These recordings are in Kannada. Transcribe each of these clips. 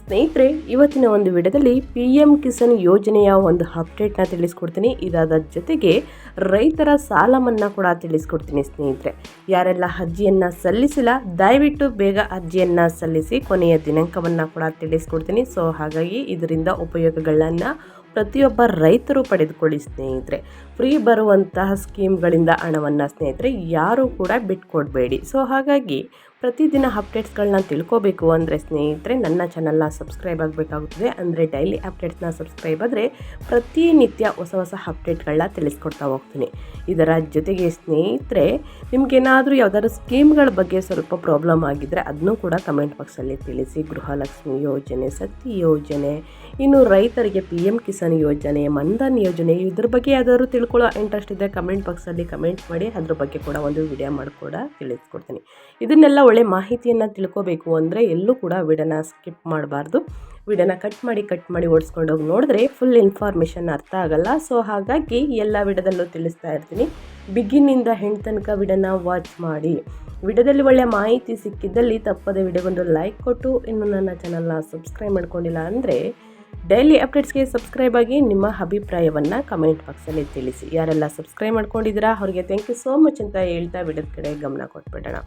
ಸ್ನೇಹಿತರೆ, ಇವತ್ತಿನ ಒಂದು ವಿಡಿಯೋದಲ್ಲಿ ಪಿ ಎಂ ಕಿಸಾನ್ ಯೋಜನೆಯ ಒಂದು ಅಪ್ಡೇಟ್ನ ತಿಳಿಸ್ಕೊಡ್ತೀನಿ. ಇದಾದ ಜೊತೆಗೆ ರೈತರ ಸಾಲ ಮನ್ನಾ ಕೂಡ ತಿಳಿಸ್ಕೊಡ್ತೀನಿ ಸ್ನೇಹಿತರೆ. ಯಾರೆಲ್ಲ ಅರ್ಜಿಯನ್ನು ಸಲ್ಲಿಸಿಲ್ಲ, ದಯವಿಟ್ಟು ಬೇಗ ಅರ್ಜಿಯನ್ನು ಸಲ್ಲಿಸಿ ಕೊನೆಯ ದಿನಾಂಕವನ್ನು ಕೂಡ ತಿಳಿಸ್ಕೊಡ್ತೀನಿ. ಸೊ, ಹಾಗಾಗಿ ಇದರಿಂದ ಉಪಯೋಗಗಳನ್ನು ಪ್ರತಿಯೊಬ್ಬ ರೈತರು ಪಡೆದುಕೊಳ್ಳಿ ಸ್ನೇಹಿತರೆ. ಫ್ರೀ ಬರುವಂತಹ ಸ್ಕೀಮ್ಗಳಿಂದ ಹಣವನ್ನು ಸ್ನೇಹಿತರೆ, ಯಾರೂ ಕೂಡ ಬಿಟ್ಕೊಡಬೇಡಿ. ಸೊ, ಹಾಗಾಗಿ ಪ್ರತಿದಿನ ಅಪ್ಡೇಟ್ಸ್ಗಳನ್ನ ತಿಳ್ಕೋಬೇಕು ಅಂದರೆ ಸ್ನೇಹಿತರೆ, ನನ್ನ ಚಾನಲ್ನ ಸಬ್ಸ್ಕ್ರೈಬ್ ಆಗಬೇಕಾಗುತ್ತದೆ. ಅಂದರೆ ಡೈಲಿ ಅಪ್ಡೇಟ್ಸ್ನ ಸಬ್ಸ್ಕ್ರೈಬ್ ಆದರೆ ಪ್ರತಿನಿತ್ಯ ಹೊಸ ಹೊಸ ಅಪ್ಡೇಟ್ಗಳನ್ನ ತಿಳಿಸ್ಕೊಡ್ತಾ ಹೋಗ್ತೀನಿ. ಇದರ ಜೊತೆಗೆ ಸ್ನೇಹಿತರೆ, ನಿಮಗೇನಾದರೂ ಯಾವುದಾದ್ರು ಸ್ಕೀಮ್ಗಳ ಬಗ್ಗೆ ಸ್ವಲ್ಪ ಪ್ರಾಬ್ಲಮ್ ಆಗಿದ್ದರೆ ಅದನ್ನೂ ಕೂಡ ಕಮೆಂಟ್ ಬಾಕ್ಸಲ್ಲಿ ತಿಳಿಸಿ. ಗೃಹಲಕ್ಷ್ಮಿ ಯೋಜನೆ, ಸತಿ ಯೋಜನೆ, ಇನ್ನು ರೈತರಿಗೆ ಪಿ ಎಂ ಕಿಸಾನ್ ಯೋಜನೆ, ಮನ್ಧನ್ ಯೋಜನೆ, ಇದ್ರ ಬಗ್ಗೆ ಯಾವ್ದಾದ್ರು ತಿಳ್ಕೊಳ್ಳೋ ಇಂಟ್ರೆಸ್ಟ್ ಇದೆ ಕಮೆಂಟ್ ಬಾಕ್ಸಲ್ಲಿ ಕಮೆಂಟ್ ಮಾಡಿ, ಅದ್ರ ಬಗ್ಗೆ ಕೂಡ ಒಂದು ವಿಡಿಯೋ ಮಾಡಿ ಕೂಡ ತಿಳಿಸ್ಕೊಡ್ತೀನಿ. ಇದನ್ನೆಲ್ಲ ಒಳ್ಳೆ ಮಾಹಿತಿಯನ್ನು ತಿಳ್ಕೋಬೇಕು ಅಂದರೆ ಎಲ್ಲೂ ಕೂಡ ವಿಡನ ಸ್ಕಿಪ್ ಮಾಡಬಾರ್ದು. ವಿಡನ ಕಟ್ ಮಾಡಿ ಕಟ್ ಮಾಡಿ ಓಡಿಸ್ಕೊಂಡೋಗಿ ನೋಡಿದ್ರೆ ಫುಲ್ ಇನ್ಫಾರ್ಮೇಷನ್ ಅರ್ಥ ಆಗಲ್ಲ. ಸೊ ಹಾಗಾಗಿ ಎಲ್ಲ ವಿಡದಲ್ಲೂ ತಿಳಿಸ್ತಾ ಇರ್ತೀನಿ. ಬಿಗಿನಿಂದ ಹೆಣ್ಣು ತನಕ ವಿಡನ ವಾಚ್ ಮಾಡಿ. ವಿಡದಲ್ಲಿ ಒಳ್ಳೆ ಮಾಹಿತಿ ಸಿಕ್ಕಿದ್ದಲ್ಲಿ ತಪ್ಪದೆ ವಿಡಿಯೋಗೊಂದು ಲೈಕ್ ಕೊಟ್ಟು, ಇನ್ನು ನನ್ನ ಚಾನಲ್ನ ಸಬ್ಸ್ಕ್ರೈಬ್ ಮಾಡ್ಕೊಂಡಿಲ್ಲ ಅಂದರೆ ಡೈಲಿ ಅಪ್ಡೇಟ್ಸ್ಗೆ ಸಬ್ಸ್ಕ್ರೈಬ್ ಆಗಿ ನಿಮ್ಮ ಅಭಿಪ್ರಾಯವನ್ನು ಕಮೆಂಟ್ ಬಾಕ್ಸಲ್ಲಿ ತಿಳಿಸಿ. ಯಾರೆಲ್ಲ ಸಬ್ಸ್ಕ್ರೈಬ್ ಮಾಡ್ಕೊಂಡಿದ್ದೀರಾ, ಅವರಿಗೆ ಥ್ಯಾಂಕ್ ಯು ಸೋ ಮಚ್ ಅಂತ ಹೇಳ್ತಾ ವಿಡಿಯೋದ ಕಡೆ ಗಮನ ಕೊಟ್ಬಿಡೋಣ.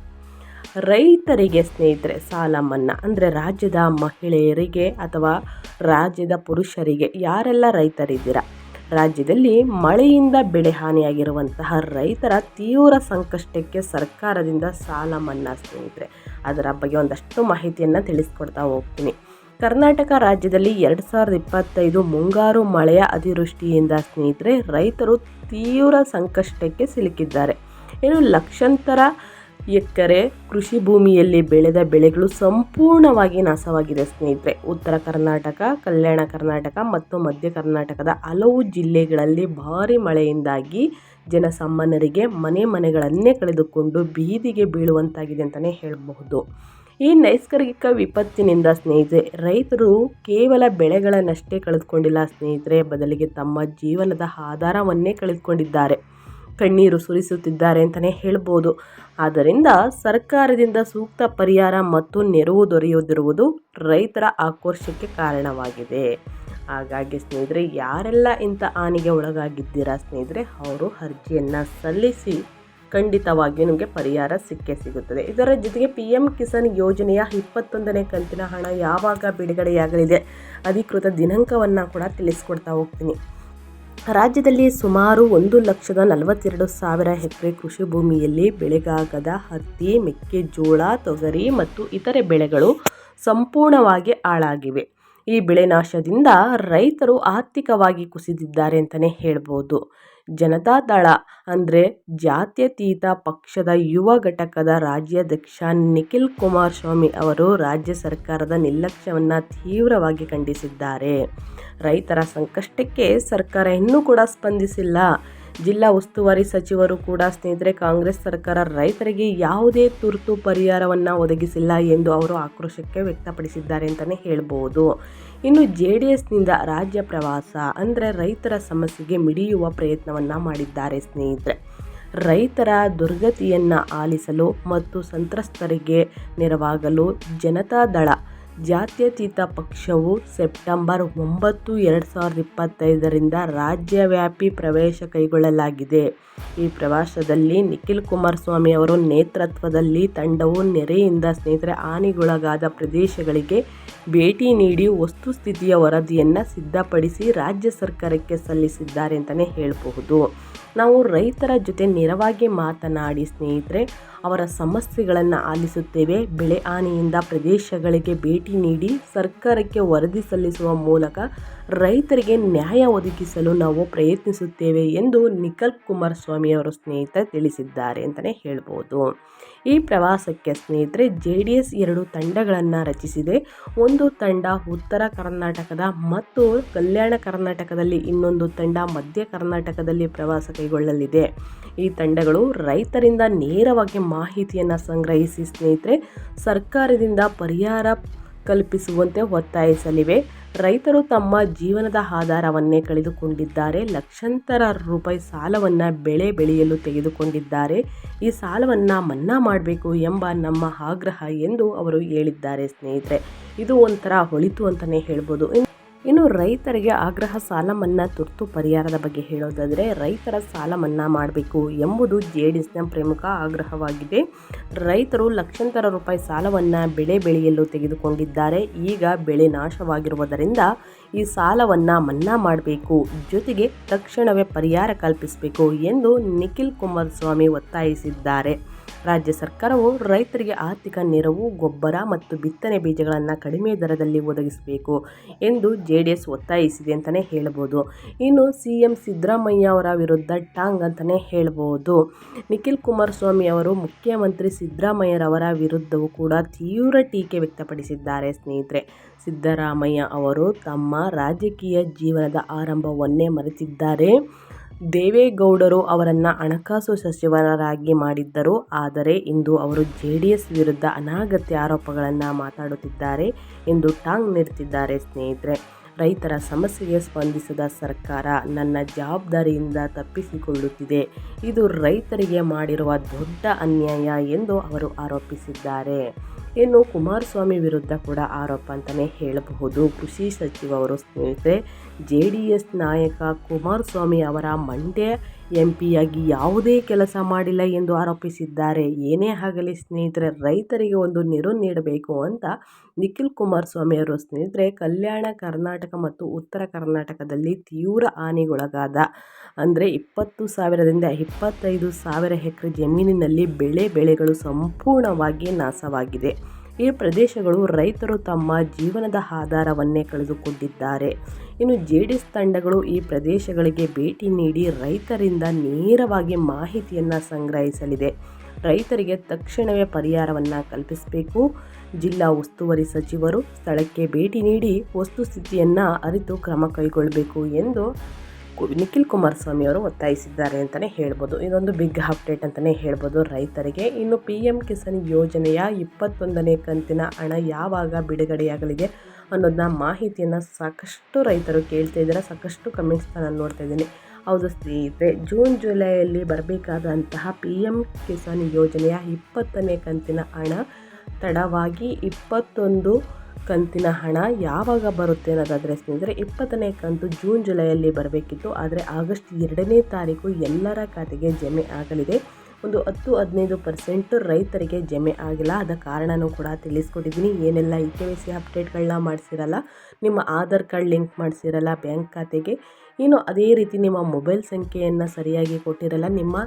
ರೈತರಿಗೆ ಸ್ನೇಹಿತರೆ, ಸಾಲ ಮನ್ನಾ. ಅಂದರೆ ರಾಜ್ಯದ ಮಹಿಳೆಯರಿಗೆ ಅಥವಾ ರಾಜ್ಯದ ಪುರುಷರಿಗೆ ಯಾರೆಲ್ಲ ರೈತರಿದ್ದೀರ? ರಾಜ್ಯದಲ್ಲಿ ಮಳೆಯಿಂದ ಬೆಳೆ ಹಾನಿಯಾಗಿರುವಂತಹ ರೈತರ ತೀವ್ರ ಸಂಕಷ್ಟಕ್ಕೆ ಸರ್ಕಾರದಿಂದ ಸಾಲ ಮನ್ನಾ ಸ್ನೇಹಿತರೆ. ಅದರ ಬಗ್ಗೆ ಒಂದಷ್ಟು ಮಾಹಿತಿಯನ್ನು ತಿಳಿಸ್ಕೊಡ್ತಾ ಹೋಗ್ತೀನಿ. ಕರ್ನಾಟಕ ರಾಜ್ಯದಲ್ಲಿ ಎರಡು ಸಾವಿರದ ಇಪ್ಪತ್ತೈದು ಮುಂಗಾರು ಮಳೆಯ ಅತಿವೃಷ್ಟಿಯಿಂದ ಸ್ನೇಹಿತರೆ, ರೈತರು ತೀವ್ರ ಸಂಕಷ್ಟಕ್ಕೆ ಸಿಲುಕಿದ್ದಾರೆ. ಏನು ಲಕ್ಷಾಂತರ ಎಕರೆ ಕೃಷಿ ಭೂಮಿಯಲ್ಲಿ ಬೆಳೆದ ಬೆಳೆಗಳು ಸಂಪೂರ್ಣವಾಗಿ ನಾಶವಾಗಿದೆ ಸ್ನೇಹಿತರೆ. ಉತ್ತರ ಕರ್ನಾಟಕ, ಕಲ್ಯಾಣ ಕರ್ನಾಟಕ ಮತ್ತು ಮಧ್ಯ ಕರ್ನಾಟಕದ ಹಲವು ಜಿಲ್ಲೆಗಳಲ್ಲಿ ಭಾರಿ ಮಳೆಯಿಂದಾಗಿ ಜನಸಾಮಾನ್ಯರಿಗೆ ಮನೆ ಮನೆಗಳನ್ನೇ ಕಳೆದುಕೊಂಡು ಬೀದಿಗೆ ಬೀಳುವಂತಾಗಿದೆ ಅಂತಲೇ ಹೇಳಬಹುದು. ಈ ನೈಸರ್ಗಿಕ ವಿಪತ್ತಿನಿಂದ ಸ್ನೇಹಿತರೆ, ರೈತರು ಕೇವಲ ಬೆಳೆಗಳನ್ನಷ್ಟೇ ಕಳೆದುಕೊಂಡಿಲ್ಲ ಸ್ನೇಹಿತರೆ, ಬದಲಿಗೆ ತಮ್ಮ ಜೀವನದ ಆಧಾರವನ್ನೇ ಕಳೆದುಕೊಂಡಿದ್ದಾರೆ. ಕಣ್ಣೀರು ಸುರಿಸುತ್ತಿದ್ದಾರೆ ಅಂತಲೇ ಹೇಳ್ಬೋದು. ಆದ್ದರಿಂದ ಸರ್ಕಾರದಿಂದ ಸೂಕ್ತ ಪರಿಹಾರ ಮತ್ತು ನೆರವು ದೊರೆಯುತ್ತಿರುವುದು ರೈತರ ಆಕ್ರೋಶಕ್ಕೆ ಕಾರಣವಾಗಿದೆ. ಹಾಗಾಗಿ ಸ್ನೇಹಿತರೆ, ಯಾರೆಲ್ಲ ಇಂಥ ಹಾನಿಗೆ ಒಳಗಾಗಿದ್ದೀರಾ ಸ್ನೇಹಿತರೆ, ಅವರು ಅರ್ಜಿಯನ್ನು ಸಲ್ಲಿಸಿ ಖಂಡಿತವಾಗಿಯೂ ನಿಮಗೆ ಪರಿಹಾರ ಸಿಕ್ಕೇ ಸಿಗುತ್ತದೆ. ಇದರ ಜೊತೆಗೆ ಪಿ ಎಂ ಕಿಸಾನ್ ಯೋಜನೆಯ ಇಪ್ಪತ್ತೊಂದನೇ ಕಂತಿನ ಹಣ ಯಾವಾಗ ಬಿಡುಗಡೆಯಾಗಲಿದೆ, ಅಧಿಕೃತ ದಿನಾಂಕವನ್ನು ಕೂಡ ತಿಳಿಸ್ಕೊಡ್ತಾ ಹೋಗ್ತೀನಿ. ರಾಜ್ಯದಲ್ಲಿ ಸುಮಾರು ಒಂದು ಲಕ್ಷದ ನಲವತ್ತೆರಡು ಸಾವಿರ ಎಕರೆ ಕೃಷಿ ಭೂಮಿಯಲ್ಲಿ ಬೆಳೆಗಾಗದ ಹತ್ತಿ, ಮೆಕ್ಕೆಜೋಳ, ತೊಗರಿ ಮತ್ತು ಇತರೆ ಬೆಳೆಗಳು ಸಂಪೂರ್ಣವಾಗಿ ಹಾಳಾಗಿವೆ. ಈ ಬೆಳೆ ನಾಶದಿಂದ ರೈತರು ಆರ್ಥಿಕವಾಗಿ ಕುಸಿದಿದ್ದಾರೆ ಅಂತಲೇ ಹೇಳ್ಬೋದು. ಜನತಾದಳ ಅಂದರೆ ಜಾತ್ಯತೀತ ಪಕ್ಷದ ಯುವ ಘಟಕದ ರಾಜ್ಯಾಧ್ಯಕ್ಷ ನಿಖಿಲ್ ಕುಮಾರಸ್ವಾಮಿ ಅವರು ರಾಜ್ಯ ಸರ್ಕಾರದ ನಿರ್ಲಕ್ಷ್ಯವನ್ನು ತೀವ್ರವಾಗಿ ಖಂಡಿಸಿದ್ದಾರೆ. ರೈತರ ಸಂಕಷ್ಟಕ್ಕೆ ಸರ್ಕಾರ ಇನ್ನೂ ಕೂಡ ಸ್ಪಂದಿಸಿಲ್ಲ. ಜಿಲ್ಲಾ ಉಸ್ತುವಾರಿ ಸಚಿವರು ಕೂಡ ಸ್ನೇಹಿತರೆ, ಕಾಂಗ್ರೆಸ್ ಸರ್ಕಾರ ರೈತರಿಗೆ ಯಾವುದೇ ತುರ್ತು ಪರಿಹಾರವನ್ನು ಒದಗಿಸಿಲ್ಲ ಎಂದು ಅವರು ಆಕ್ರೋಶಕ್ಕೆ ವ್ಯಕ್ತಪಡಿಸಿದ್ದಾರೆ ಅಂತಲೇ ಹೇಳ್ಬೋದು. ಇನ್ನು ಜೆ ಡಿ ಎಸ್ನಿಂದ ರಾಜ್ಯ ಪ್ರವಾಸ ಅಂದರೆ ರೈತರ ಸಮಸ್ಯೆಗೆ ಮಿಡಿಯುವ ಪ್ರಯತ್ನವನ್ನು ಮಾಡಿದ್ದಾರೆ ಸ್ನೇಹಿತರೆ. ರೈತರ ದುರ್ಗತಿಯನ್ನು ಆಲಿಸಲು ಮತ್ತು ಸಂತ್ರಸ್ತರಿಗೆ ನೆರವಾಗಲು ಜನತಾದಳ ಜಾತ್ಯತೀತ ಪಕ್ಷವು ಸೆಪ್ಟೆಂಬರ್ ಒಂಬತ್ತು, ಎರಡು ಸಾವಿರದ ಇಪ್ಪತ್ತೈದರಿಂದ ರಾಜ್ಯವ್ಯಾಪಿ ಪ್ರವೇಶ ಕೈಗೊಳ್ಳಲಾಗಿದೆ. ಈ ಪ್ರವಾಸದಲ್ಲಿ ನಿಖಿಲ್ ಕುಮಾರಸ್ವಾಮಿ ಅವರ ನೇತೃತ್ವದಲ್ಲಿ ತಂಡವು ನೆರೆಯಿಂದ ಸ್ನೇಹಿತರೆ ಹಾನಿಗೊಳಗಾದ ಪ್ರದೇಶಗಳಿಗೆ ಭೇಟಿ ನೀಡಿ ವಸ್ತುಸ್ಥಿತಿಯ ವರದಿಯನ್ನು ಸಿದ್ಧಪಡಿಸಿ ರಾಜ್ಯ ಸರ್ಕಾರಕ್ಕೆ ಸಲ್ಲಿಸಿದ್ದಾರೆ ಅಂತಲೇ ಹೇಳಬಹುದು. ನಾವು ರೈತರ ಜೊತೆ ನೇರವಾಗಿ ಮಾತನಾಡಿ ಸ್ನೇಹಿತರೆ, ಅವರ ಸಮಸ್ಯೆಗಳನ್ನು ಆಲಿಸುತ್ತೇವೆ. ಬೆಳೆ ಹಾನಿಯಿಂದ ಪ್ರದೇಶಗಳಿಗೆ ಭೇಟಿ ನೀಡಿ, ಸರ್ಕಾರಕ್ಕೆ ವರದಿ ಸಲ್ಲಿಸುವ ಮೂಲಕ ರೈತರಿಗೆ ನ್ಯಾಯ ಒದಗಿಸಲು ನಾವು ಪ್ರಯತ್ನಿಸುತ್ತೇವೆ ಎಂದು ನಿಖಲ್ ಕುಮಾರಸ್ವಾಮಿ ಅವರು ಸ್ನೇಹಿತ ತಿಳಿಸಿದ್ದಾರೆ ಅಂತಲೇ ಹೇಳ್ಬೋದು. ಈ ಪ್ರವಾಸಕ್ಕೆ ಸ್ನೇಹಿತರೆ ಜೆ ಡಿ ಎಸ್ ಎರಡು ತಂಡಗಳನ್ನು ರಚಿಸಿದೆ. ಒಂದು ತಂಡ ಉತ್ತರ ಕರ್ನಾಟಕದ ಮತ್ತು ಕಲ್ಯಾಣ ಕರ್ನಾಟಕದಲ್ಲಿ ಇನ್ನೊಂದು ತಂಡ ಮಧ್ಯ ಕರ್ನಾಟಕದಲ್ಲಿ ಪ್ರವಾಸ ಕೈಗೊಳ್ಳಲಿದೆ. ಈ ತಂಡಗಳು ರೈತರಿಂದ ನೇರವಾಗಿ ಮಾಹಿತಿಯನ್ನು ಸಂಗ್ರಹಿಸಿ ಸ್ನೇಹಿತರೆ ಸರ್ಕಾರದಿಂದ ಪರಿಹಾರ ಕಲ್ಪಿಸುವಂತೆ ಒತ್ತಾಯಿಸಲಿವೆ. ರೈತರು ತಮ್ಮ ಜೀವನದ ಆಧಾರವನ್ನೇ ಕಳೆದುಕೊಂಡಿದ್ದಾರೆ. ಲಕ್ಷಾಂತರ ರೂಪಾಯಿ ಸಾಲವನ್ನು ಬೆಳೆ ಬೆಳೆಯಲು ತೆಗೆದುಕೊಂಡಿದ್ದಾರೆ. ಈ ಸಾಲವನ್ನು ಮನ್ನಾ ಮಾಡಬೇಕು ಎಂಬ ನಮ್ಮ ಆಗ್ರಹ ಎಂದು ಅವರು ಹೇಳಿದ್ದಾರೆ ಸ್ನೇಹಿತರೆ. ಇದು ಒಂಥರ ಹೊಳಿತು ಅಂತಲೇ ಹೇಳ್ಬೋದು. ಇನ್ನು ರೈತರಿಗೆ ಆಗ್ರಹ ಸಾಲ ಮನ್ನಾ ತುರ್ತು ಪರಿಹಾರದ ಬಗ್ಗೆ ಹೇಳೋದಾದರೆ, ರೈತರ ಸಾಲ ಮನ್ನಾ ಮಾಡಬೇಕು ಎಂಬುದು ಜೆ ಡಿ ಎಸ್ನ ಪ್ರಮುಖ ಆಗ್ರಹವಾಗಿದೆ. ರೈತರು ಲಕ್ಷಾಂತರ ರೂಪಾಯಿ ಸಾಲವನ್ನು ಬೆಳೆ ಬೆಳೆಯಲು ತೆಗೆದುಕೊಂಡಿದ್ದಾರೆ. ಈಗ ಬೆಳೆ ನಾಶವಾಗಿರುವುದರಿಂದ ಈ ಸಾಲವನ್ನು ಮನ್ನಾ ಮಾಡಬೇಕು, ಜೊತೆಗೆ ತಕ್ಷಣವೇ ಪರಿಹಾರ ಕಲ್ಪಿಸಬೇಕು ಎಂದು ನಿಖಿಲ್ ಕುಮಾರಸ್ವಾಮಿ ಒತ್ತಾಯಿಸಿದ್ದಾರೆ. ರಾಜ್ಯ ಸರ್ಕಾರವು ರೈತರಿಗೆ ಆರ್ಥಿಕ ನೆರವು, ಗೊಬ್ಬರ ಮತ್ತು ಬಿತ್ತನೆ ಬೀಜಗಳನ್ನು ಕಡಿಮೆ ದರದಲ್ಲಿ ಒದಗಿಸಬೇಕು ಎಂದು ಜೆ ಒತ್ತಾಯಿಸಿದೆ ಅಂತಲೇ ಹೇಳ್ಬೋದು. ಇನ್ನು ಸಿ ಎಂ ಸಿದ್ದರಾಮಯ್ಯ ಅವರ ವಿರುದ್ಧ ಟಾಂಗ್ ಅಂತಲೇ ಹೇಳ್ಬೋದು. ನಿಖಿಲ್ ಕುಮಾರಸ್ವಾಮಿ ಅವರು ಮುಖ್ಯಮಂತ್ರಿ ಸಿದ್ದರಾಮಯ್ಯರವರ ವಿರುದ್ಧವೂ ಕೂಡ ತೀವ್ರ ಟೀಕೆ ವ್ಯಕ್ತಪಡಿಸಿದ್ದಾರೆ. ಸ್ನೇಹಿತರೆ, ಸಿದ್ದರಾಮಯ್ಯ ಅವರು ತಮ್ಮ ರಾಜಕೀಯ ಜೀವನದ ಆರಂಭವನ್ನೇ ಮರೆತಿದ್ದಾರೆ. ದೇವೇಗೌಡರು ಅವರನ್ನು ಹಣಕಾಸು ಸಚಿವರಾಗಿ ಮಾಡಿದ್ದರು. ಆದರೆ ಇಂದು ಅವರು ಜೆ ಡಿ ಎಸ್ ವಿರುದ್ಧ ಅನಾಗತ್ಯ ಆರೋಪಗಳನ್ನು ಮಾತಾಡುತ್ತಿದ್ದಾರೆ ಎಂದು ಟಾಂಗ್ ನೀಡುತ್ತಿದ್ದಾರೆ ಸ್ನೇಹಿತರೆ. ರೈತರ ಸಮಸ್ಯೆಗೆ ಸ್ಪಂದಿಸದ ಸರ್ಕಾರ ನನ್ನ ಜವಾಬ್ದಾರಿಯಿಂದ ತಪ್ಪಿಸಿಕೊಳ್ಳುತ್ತಿದೆ. ಇದು ರೈತರಿಗೆ ಮಾಡಿರುವ ದೊಡ್ಡ ಅನ್ಯಾಯ ಎಂದು ಅವರು ಆರೋಪಿಸಿದ್ದಾರೆ. ಇನ್ನು ಕುಮಾರಸ್ವಾಮಿ ವಿರುದ್ಧ ಕೂಡ ಆರೋಪ ಅಂತಲೇ ಹೇಳಬಹುದು. ಕೃಷಿ ಸಚಿವರು ಸ್ನೇಹಿತರೆ ಜೆ ಡಿ ಎಸ್ ನಾಯಕ ಕುಮಾರಸ್ವಾಮಿ ಅವರ ಮಂಡ್ಯ ಎಂ ಪಿಯಾಗಿ ಯಾವುದೇ ಕೆಲಸ ಮಾಡಿಲ್ಲ ಎಂದು ಆರೋಪಿಸಿದ್ದಾರೆ. ಏನೇ ಆಗಲಿ ಸ್ನೇಹಿತರೆ, ರೈತರಿಗೆ ಒಂದು ನೆರವು ನೀಡಬೇಕು ಅಂತ ನಿಖಿಲ್ ಕುಮಾರಸ್ವಾಮಿ ಅವರು ಸ್ನೇಹಿತರೆ, ಕಲ್ಯಾಣ ಕರ್ನಾಟಕ ಮತ್ತು ಉತ್ತರ ಕರ್ನಾಟಕದಲ್ಲಿ ತೀವ್ರ ಹಾನಿಗೊಳಗಾದ, ಅಂದರೆ ಇಪ್ಪತ್ತು ಸಾವಿರದಿಂದ ಇಪ್ಪತ್ತೈದು ಸಾವಿರ ಎಕರೆ ಜಮೀನಿನಲ್ಲಿ ಬೆಳೆ ಬೆಳೆಗಳು ಸಂಪೂರ್ಣವಾಗಿ ನಾಶವಾಗಿದೆ. ಈ ಪ್ರದೇಶಗಳು ರೈತರು ತಮ್ಮ ಜೀವನದ ಆಧಾರವನ್ನೇ ಕಳೆದುಕೊಂಡಿದ್ದಾರೆ. ಇನ್ನು ಜೆ ಡಿ ಎಸ್ ತಂಡಗಳು ಈ ಪ್ರದೇಶಗಳಿಗೆ ಭೇಟಿ ನೀಡಿ ರೈತರಿಂದ ನೇರವಾಗಿ ಮಾಹಿತಿಯನ್ನು ಸಂಗ್ರಹಿಸಲಿದೆ. ರೈತರಿಗೆ ತಕ್ಷಣವೇ ಪರಿಹಾರವನ್ನು ಕಲ್ಪಿಸಬೇಕು. ಜಿಲ್ಲಾ ಉಸ್ತುವಾರಿ ಸಚಿವರು ಸ್ಥಳಕ್ಕೆ ಭೇಟಿ ನೀಡಿ ವಸ್ತುಸ್ಥಿತಿಯನ್ನು ಅರಿತು ಕ್ರಮ ಕೈಗೊಳ್ಳಬೇಕು ಎಂದು ನಿಖಿಲ್ ಕುಮಾರಸ್ವಾಮಿ ಅವರು ಒತ್ತಾಯಿಸಿದ್ದಾರೆ ಅಂತಲೇ ಹೇಳ್ಬೋದು. ಇದೊಂದು ಬಿಗ್ ಅಪ್ಡೇಟ್ ಅಂತಲೇ ಹೇಳ್ಬೋದು ರೈತರಿಗೆ. ಇನ್ನು ಪಿ ಎಂ ಕಿಸಾನ್ ಯೋಜನೆಯ ಇಪ್ಪತ್ತೊಂದನೇ ಕಂತಿನ ಹಣ ಯಾವಾಗ ಬಿಡುಗಡೆಯಾಗಲಿದೆ ಅನ್ನೋದನ್ನ ಮಾಹಿತಿಯನ್ನು ಸಾಕಷ್ಟು ರೈತರು ಕೇಳ್ತಾ ಇದ್ದಾರೆ. ಸಾಕಷ್ಟು ಕಮೆಂಟ್ಸ್ನ ನಾನು ನೋಡ್ತಾ ಇದ್ದೀನಿ. ಹೌದು ಸ್ನೇಹಿತರೆ, ಜೂನ್ ಜುಲೈಯಲ್ಲಿ ಬರಬೇಕಾದಂತಹ ಪಿ ಎಂ ಕಿಸಾನ್ ಯೋಜನೆಯ ಇಪ್ಪತ್ತನೇ ಕಂತಿನ ಹಣ ತಡವಾಗಿ ಇಪ್ಪತ್ತೊಂದು ಕಂತಿನ ಹಣ ಯಾವಾಗ ಬರುತ್ತೆ ಅನ್ನೋದಾದರೆ ಸ್ನೇಹಿತರೆ, ಇಪ್ಪತ್ತನೇ ಕಂತು ಜೂನ್ ಜುಲೈಯಲ್ಲಿ ಬರಬೇಕಿತ್ತು. ಆದರೆ ಆಗಸ್ಟ್ ಎರಡನೇ ತಾರೀಕು ಎಲ್ಲರ ಖಾತೆಗೆ ಜಮೆ ಆಗಲಿದೆ. ಒಂದು ಹತ್ತು, ಹದಿನೈದು ಪರ್ಸೆಂಟು ರೈತರಿಗೆ ಜಮೆ ಆಗಿಲ್ಲ. ಅದ ಕಾರಣನೂ ಕೂಡ ತಿಳಿಸ್ಕೊಟ್ಟಿದ್ದೀನಿ. ಏನೆಲ್ಲ ಇ ಕೆ ವೈ ಸಿ ಅಪ್ಡೇಟ್ಗಳನ್ನ ಮಾಡಿಸಿರಲ್ಲ, ನಿಮ್ಮ ಆಧಾರ್ ಕಾರ್ಡ್ ಲಿಂಕ್ ಮಾಡಿಸಿರಲ್ಲ ಬ್ಯಾಂಕ್ ಖಾತೆಗೆ ಇನ್ನು ಅದೇ ರೀತಿ ನಿಮ್ಮ ಮೊಬೈಲ್ ಸಂಖ್ಯೆಯನ್ನು ಸರಿಯಾಗಿ ಕೊಟ್ಟಿರಲ್ಲ, ನಿಮ್ಮ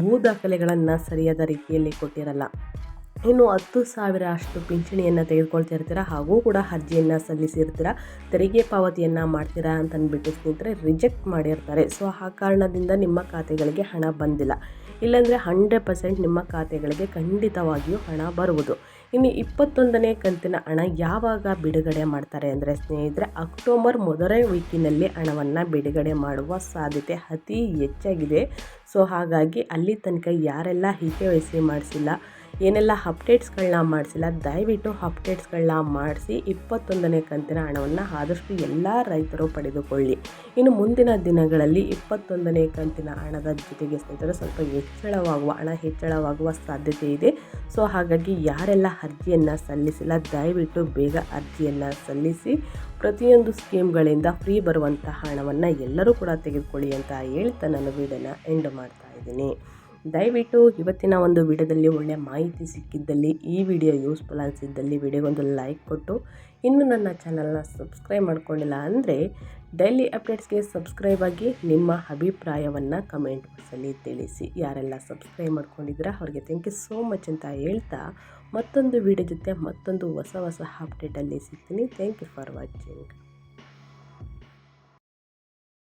ಭೂ ದಾಖಲೆಗಳನ್ನು ಸರಿಯಾದ ರೀತಿಯಲ್ಲಿ ಕೊಟ್ಟಿರಲ್ಲ. ಇನ್ನು ಹತ್ತು ಸಾವಿರ ಅಷ್ಟು ಪಿಂಚಣಿಯನ್ನು ತೆಗೆದುಕೊಳ್ತಿರ್ತೀರ ಹಾಗೂ ಕೂಡ ಅರ್ಜಿಯನ್ನು ಸಲ್ಲಿಸಿರ್ತೀರ? ತೆರಿಗೆ ಪಾವತಿಯನ್ನು ಮಾಡ್ತೀರಾ ಅಂತ ಸ್ನೇಹಿತರೆ ರಿಜೆಕ್ಟ್ ಮಾಡಿರ್ತಾರೆ. ಸೊ ಆ ಕಾರಣದಿಂದ ನಿಮ್ಮ ಖಾತೆಗಳಿಗೆ ಹಣ ಬಂದಿಲ್ಲ. ಇಲ್ಲಾಂದರೆ ಹಂಡ್ರೆಡ್ ಪರ್ಸೆಂಟ್ ನಿಮ್ಮ ಖಾತೆಗಳಿಗೆ ಖಂಡಿತವಾಗಿಯೂ ಹಣ ಬರುವುದು. ಇನ್ನು ಇಪ್ಪತ್ತೊಂದನೇ ಕಂತಿನ ಹಣ ಯಾವಾಗ ಬಿಡುಗಡೆ ಮಾಡ್ತಾರೆ ಅಂದರೆ ಸ್ನೇಹಿತರೆ, ಅಕ್ಟೋಬರ್ ಮೊದಲನೇ ವೀಕಿನಲ್ಲಿ ಹಣವನ್ನು ಬಿಡುಗಡೆ ಮಾಡುವ ಸಾಧ್ಯತೆ ಅತಿ ಹೆಚ್ಚಾಗಿದೆ. ಸೊ ಹಾಗಾಗಿ ಅಲ್ಲಿ ತನಕ ಯಾರೆಲ್ಲ ಇ ಕೆ ಮಾಡಿಸಿಲ್ಲ ಏನೆಲ್ಲ ಅಪ್ಡೇಟ್ಸ್ಗಳನ್ನ ಮಾಡಿಸಿಲ್ಲ, ದಯವಿಟ್ಟು ಅಪ್ಡೇಟ್ಸ್ಗಳನ್ನ ಮಾಡಿಸಿ ಇಪ್ಪತ್ತೊಂದನೇ ಕಂತಿನ ಹಣವನ್ನು ಆದಷ್ಟು ಎಲ್ಲ ರೈತರು ಪಡೆದುಕೊಳ್ಳಿ. ಇನ್ನು ಮುಂದಿನ ದಿನಗಳಲ್ಲಿ ಇಪ್ಪತ್ತೊಂದನೇ ಕಂತಿನ ಹಣದ ಜೊತೆಗೆ ಸ್ನೇಹಿತರೆ ಸ್ವಲ್ಪ ಹೆಚ್ಚಳವಾಗುವ, ಹಣ ಹೆಚ್ಚಳವಾಗುವ ಸಾಧ್ಯತೆ ಇದೆ. ಸೊ, ಹಾಗಾಗಿ ಯಾರೆಲ್ಲ ಅರ್ಜಿಯನ್ನು ಸಲ್ಲಿಸಿಲ್ಲ, ದಯವಿಟ್ಟು ಬೇಗ ಅರ್ಜಿಯನ್ನು ಸಲ್ಲಿಸಿ ಪ್ರತಿಯೊಂದು ಸ್ಕೀಮ್ಗಳಿಂದ ಫ್ರೀ ಬರುವಂತಹ ಹಣವನ್ನು ಎಲ್ಲರೂ ಕೂಡ ತೆಗೆದುಕೊಳ್ಳಿ ಅಂತ ಹೇಳ್ತಾ ನಾನು ವೀಡಿಯೋನ ಎಂಡ್ ಮಾಡ್ತಾ ಇದ್ದೀನಿ. ದಯವಿಟ್ಟು ಇವತ್ತಿನ ಒಂದು ವಿಡಿಯೋದಲ್ಲಿ ಒಳ್ಳೆಯ ಮಾಹಿತಿ ಸಿಕ್ಕಿದ್ದಲ್ಲಿ ಈ ವಿಡಿಯೋ ಯೂಸ್ಫುಲ್ ಅನಿಸಿದ್ದಲ್ಲಿ ವಿಡಿಯೋಗೊಂದು ಲೈಕ್ ಕೊಟ್ಟು, ಇನ್ನೂ ನನ್ನ ಚಾನಲ್ನ ಸಬ್ಸ್ಕ್ರೈಬ್ ಮಾಡ್ಕೊಂಡಿಲ್ಲ ಅಂದರೆ ಡೈಲಿ ಅಪ್ಡೇಟ್ಸ್ಗೆ ಸಬ್ಸ್ಕ್ರೈಬ್ ಆಗಿ ನಿಮ್ಮ ಅಭಿಪ್ರಾಯವನ್ನು ಕಮೆಂಟ್ ಬಾಕ್ಸಲ್ಲಿ ತಿಳಿಸಿ. ಯಾರೆಲ್ಲ ಸಬ್ಸ್ಕ್ರೈಬ್ ಮಾಡ್ಕೊಂಡಿದ್ದೀರಾ ಅವ್ರಿಗೆ ಥ್ಯಾಂಕ್ ಯು ಸೋ ಮಚ್ ಅಂತ ಹೇಳ್ತಾ ಮತ್ತೊಂದು ವಿಡಿಯೋ ಜೊತೆ ಮತ್ತೊಂದು ಹೊಸ ಹೊಸ ಅಪ್ಡೇಟಲ್ಲಿ ಸಿಗ್ತೀನಿ. Thank you for watching